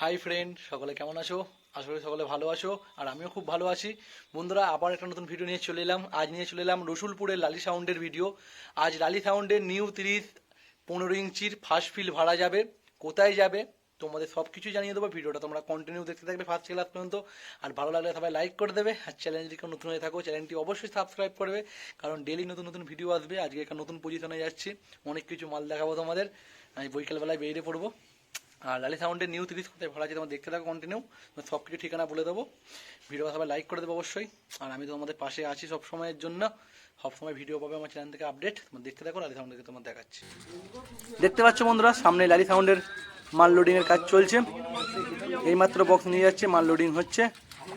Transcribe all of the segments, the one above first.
Hi friend সকলে কেমন আছো? আশা করি সকলে ভালো আছো, আর আমিও খুব ভালো আছি। বন্ধুরা, আবার একটা নতুন ভিডিও নিয়ে চলে এলাম। আজ নিয়ে চলে এলাম রসুলপুরের লালি সাউন্ডের ভিডিও আজ লালি সাউন্ডের নিউ তিরিশ পনেরো ইঞ্চির ফার্স্ট ফিল ভাড়া যাবে। কোথায় যাবে? তোমাদের সব কিছু জানিয়ে দেবো। ভিডিওটা তোমরা কন্টিনিউ দেখতে থাকবে ফার্স্ট ক্লাস পর্যন্ত। আর ভালো লাগলে সবাই লাইক করে দেবে। আর চ্যানেল যদি কেউ নতুন হয়ে থাকো চ্যানেলটি অবশ্যই সাবস্ক্রাইব করবে। কারণ ডেলি নতুন নতুন ভিডিও আসবে। আজকে একটা নতুন পজিশনে যাচ্ছি। অনেক কিছু মাল দেখাবো তোমাদের। আমি বৈকালবেলায় বেরিয়ে পড়ব। আর লালি সাউন্ডের নিউ তিরিশ কোথায় ভাড়া আছে তোমার দেখতে থাকো কন্টিনিউ সব কিছু ঠিকানা বলে দেবো। ভিডিও সবাই লাইক করে দেবো অবশ্যই। আর আমি তোমাদের পাশে আছি সব সময়ের জন্য। সবসময় ভিডিও পাবে আমার চ্যানেল থেকে আপডেট তোমার দেখতে থাকো, লালি সাউন্ডকে তোমার দেখাচ্ছি। দেখতে পাচ্ছ বন্ধুরা, সামনে লালি সাউন্ডের মাল লোডিংয়ের কাজ চলছে। এইমাত্র বক্স নিয়ে যাচ্ছে, মাল লোডিং হচ্ছে।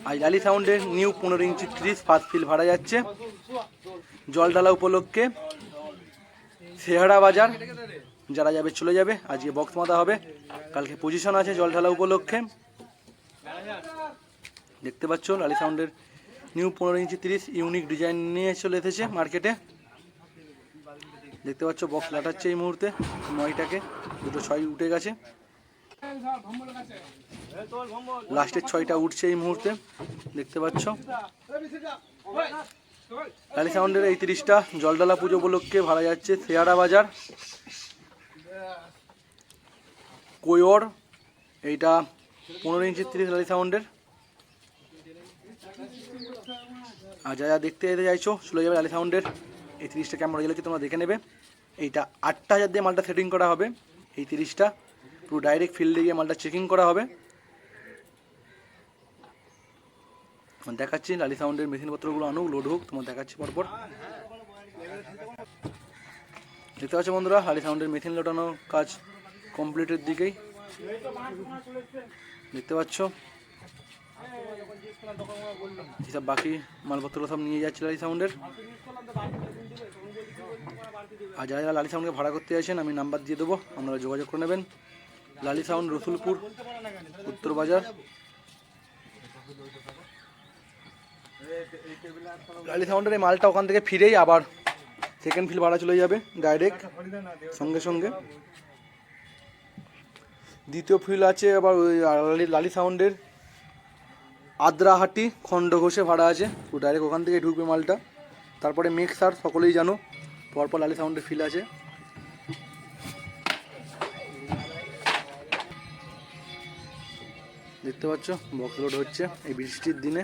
আর লালি সাউন্ডের নিউ পনেরো ইঞ্চি ত্রিশ ফার্স্ট ফিল ভাড়া যাচ্ছে। জল ঢালা উপলক্ষে। সেহারা বাজার। যারা যাবে চলে যাবে। আজকে বক্স মাথা হবে। কালকে পজিশন আছে জল ঢালা উপলক্ষে। দেখতে পাচ্ছ, লালি সাউন্ডের নিউ পনেরো ইঞ্চি তিরিশ ইউনিক ডিজাইন নিয়ে চলে এসেছে মার্কেটে দেখতে পাচ্ছ বক্স লাটাচ্ছে এই মুহূর্তে। নয়টাকে, দুটো ছয় উঠে গেছে। লাস্টের ছয়টা উঠছে এই মুহূর্তে। দেখতে পাচ্ছ। লালি সাউন্ডের এই তিরিশটা জলডালা পুজো উপলক্ষে ভাড়া যাচ্ছে শেয়ারা বাজার। কোয়র, এইটা পনেরো ইঞ্চি তিরিশ লালি সাউন্ডের। আর যা যা দেখতে যেতে চাইছো, চলে যাবে লালি সাউন্ডের। এই তিরিশটা কেমন রেজাল্ট তোমরা দেখে নেবে। এইটা আটটা হাজার দিয়ে মালটা সেটিং করা হবে, এই তিরিশটা। পুরো ডাইরেক্ট ফিল্ডে গিয়ে মালটা চেকিং করা হবে। দেখাচ্ছি, লালি সাউন্ডের মেশিনপত্রগুলো আনুক লোড হোক, তোমার দেখাচ্ছি পরপর। দেখতে পাচ্ছ বন্ধুরা লালি সাউন্ডের মেশিন লোটানো কাজ কমপ্লিটের দিকেই। দেখতে পাচ্ছ? এসব বাকি মালপত্র সব নিয়ে যাচ্ছে লালি সাউন্ডের। আর যারা যারা লালি সাউন্ডকে ভাড়া করতে চাইছেন আমি নাম্বার দিয়ে দেবো, আপনারা যোগাযোগ করে নেবেন। লালি সাউন্ড রসুলপুর, উত্তর বাজার। লালি সাউন্ডের এই মালটা ওখান থেকে ফিরেই আবার সেকেন্ড ফিল ভাড়া চলে যাবে ডাইরেক্ট সঙ্গে সঙ্গে। দ্বিতীয় ফিল আছে আবার ওই লালি সাউন্ডের। আদ্রাহাটি, খণ্ডঘোষে ভাড়া আছে। তো ডাইরেক্ট ওখান থেকে ঢুকবে মালটা। তারপরে মিক্সার সকলেই জানো, পরপর লালি সাউন্ডের ফিল আছে। দেখতে পাচ্ছ বক্স লোড হচ্ছে এই বৃষ্টির দিনে।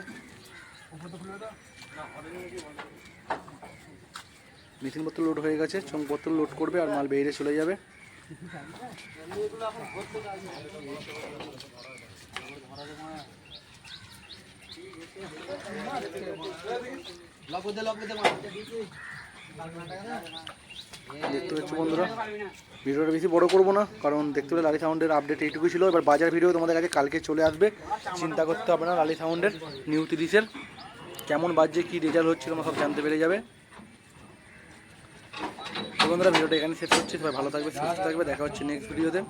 মেশিনপত্র লোড হয়ে গেছে চংপত্র লোড করবে আর মাল বেরিয়ে চলে যাবে। দেখতে পাচ্ছ বন্ধুরা, ভিডিওটা বেশি বড় করব না, কারণ দেখতে পেলে লালি সাউন্ডের আপডেট এইটুকুই ছিল। এবার বাজার ভিডিও তোমাদের কাছে কালকে চলে আসবে। চিন্তা করতে হবে না, লালি সাউন্ডের নিউ তিরিশের কেমন বাজছে, কী রেজাল্ট হচ্ছে, তোমরা সব জানতে পেরে যাবে। বন্ধুরা ভিডিওটা এখানে শেষ করছি। সবাই ভালো থাকবে সুস্থ থাকবে দেখা হচ্ছে নেক্সট ভিডিওতে